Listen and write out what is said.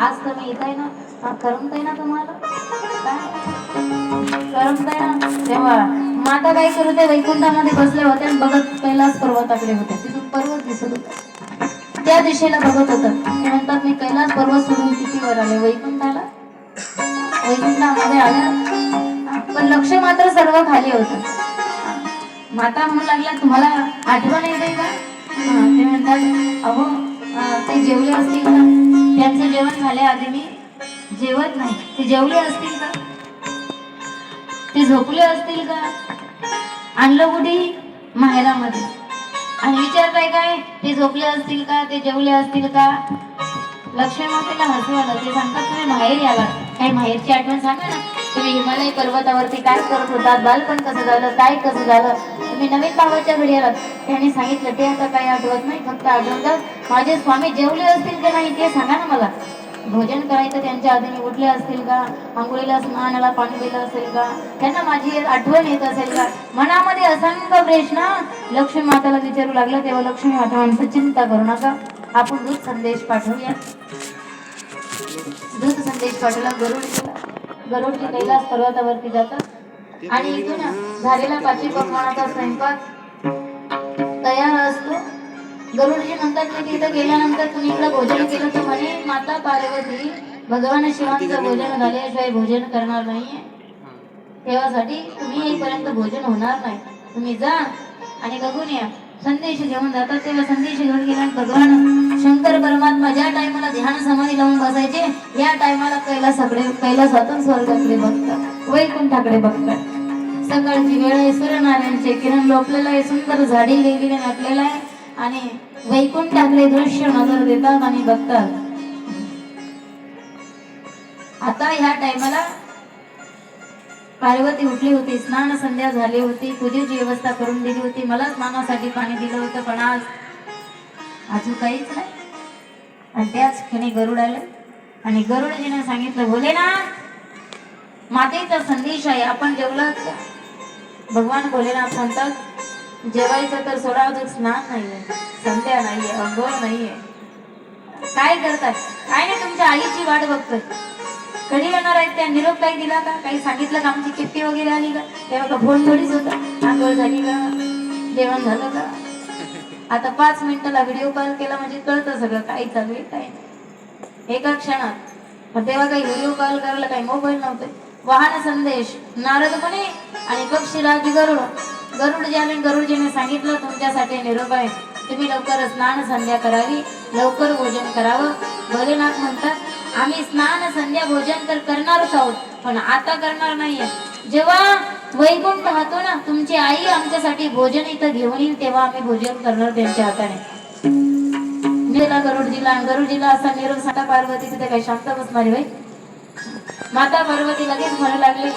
आज तुम्ही येत आहे ना. हा, आहे ना तुम्हाला? करमत आहे ना? तेव्हा माता काय करू ते वैकुंठामध्ये बसले होते आणि बघत कैलास पर्वताकडे होते तिथून पर्वत दिसत होता. त्या दिशेला बघत होतं. ते म्हणतात मी कैलास पर्वत सोडून किती वर आले? वैकुंठाला? वैकुंठामध्ये आल्या पण लक्ष मात्र सर्व खाली होतं. माता म्हणू लागल्या तुम्हाला आठवण येते का? ते म्हणतात अहो ते जेवले असतील ना. त्यांचं जेवण झाले आधी मी. जेवत नाही. ते जेवले असतील का? ते झोपले असतील का? आणलं कुठेही माहेरामध्ये. आणि विचारताय काय? ते झोपले असतील का? ते जेवले असतील का? लक्ष्मी मातेला हसू आलं. ते सांगतात तुम्ही माहेर याला काही माहेरची आठवण सांगा ना. तुम्ही हिमालय पर्वतावरती काय करत होतात? बालपण कसं झालं? काय कसं झालं? तुम्ही नवीन बाबाच्या घरी आलात त्यांनी सांगितलं ते आता काही आठवत नाही फक्त आठवतात माझे स्वामी जेवले असतील का नाही ते सांगा ना मला. भोजन करायचं त्यांच्या आधी मी उठले असतील का? आंघोळीला स्नानाला पाणी दिलं असेल का? त्यांना माझी आठवण येत असेल का? मनामध्ये असंख्य प्रश्न लक्ष्मी माताला विचारू लागला. तेव्हा लक्ष्मी माता चिंता करू नका. आपण दूध संदेश पाठवूया. दूध संदेश पाठवला. गरुड गरुडजी कैलास पर्वतावरती जातात. आणि इथून झालेला पाचवी पकवानाचा स्वयंपाक तयार असतो. गरुडजी म्हणतात की तिथं गेल्यानंतर तुम्ही इकडे भोजन केलं तर म्हणे माता पार्वती भगवान शिवांचं भोजन झाल्याशिवाय भोजन करणार नाहीये. तेव्हासाठी तुम्ही येईपर्यंत भोजन होणार नाही. तुम्ही जा आणि बघून या. संदेश घेऊन जातात. तेव्हा संदेश घेऊन गेला भगवान शंकर परमात्मा ज्या टायमाला ध्यान समाधी लावून बसायचे या टायमाला कैलास सगळे कैलास स्वतंत्र स्वर्गातले बघतात. वैकुंठाकडे बघतात. सकाळची वेळ आहे सूर्यनारायणचे किरण लोपलेलं आहे सुंदर झाडी गेलेली नटलेलं आहे आणि वैकुंठाकडे दृश्य नजर देतात आणि बघतात. आता ह्या टायमाला पार्वती उठली होती स्नान संध्या झाली होती पूजेची व्यवस्था करून दिली होती मला स्नानासाठी पाणी दिलं होतं पण आज अजून काहीच नाही. आणि त्याच क्षणी गरुड आलं आणि गरुडजीने सांगितलं बोले ना मातेचा संदेश आहे आपण जेवलात भगवान भोलेनाथ म्हणतात जेवायचं तर सोडा अजून स्नान नाहीये संध्या नाहीये अंघोळ नाहीये. काय करतात काय नाही तुमच्या आईची वाट बघतोय. कधी येणार आहेत त्या निरोप काही दिला का? काही सांगितलं का? आमची चिठ्ठी वगैरे आली का? तेव्हा का फोन थोडीच होता? आंघोळ झाली का? जेवण झालं का? आता पाच मिनिटाला व्हिडिओ कॉल केला म्हणजे कळतं सगळं काय चालू आहे काय नाही. एका क्षणात. पण तेव्हा काही व्हिडिओ कॉल करायला काही मोबाईल नव्हते. वाहन संदेश. नारद मुनी आणि पक्षीराज गरुड गरुडजीने गरुडजीने सांगितलं तुमच्यासाठी निरोप आहे. तुम्ही लवकर स्नान संध्या करावी. लवकर भोजन करावं. भोलेनाथ म्हणतात आम्ही स्नान संध्या भोजन तर करणारच आहोत पण आता करणार नाहीये. जेव्हा वैकुंठ राहतो ना तुमची आई आमच्यासाठी भोजन इथं घेऊन येईल तेव्हा आम्ही भोजन करणार त्यांच्या हाताने. गरुडजीला गरुडजीला असा निरोप सांगा पार्वती तिथे काही शांत बसणारी बाई. माता पार्वती लगेच म्हणू लागली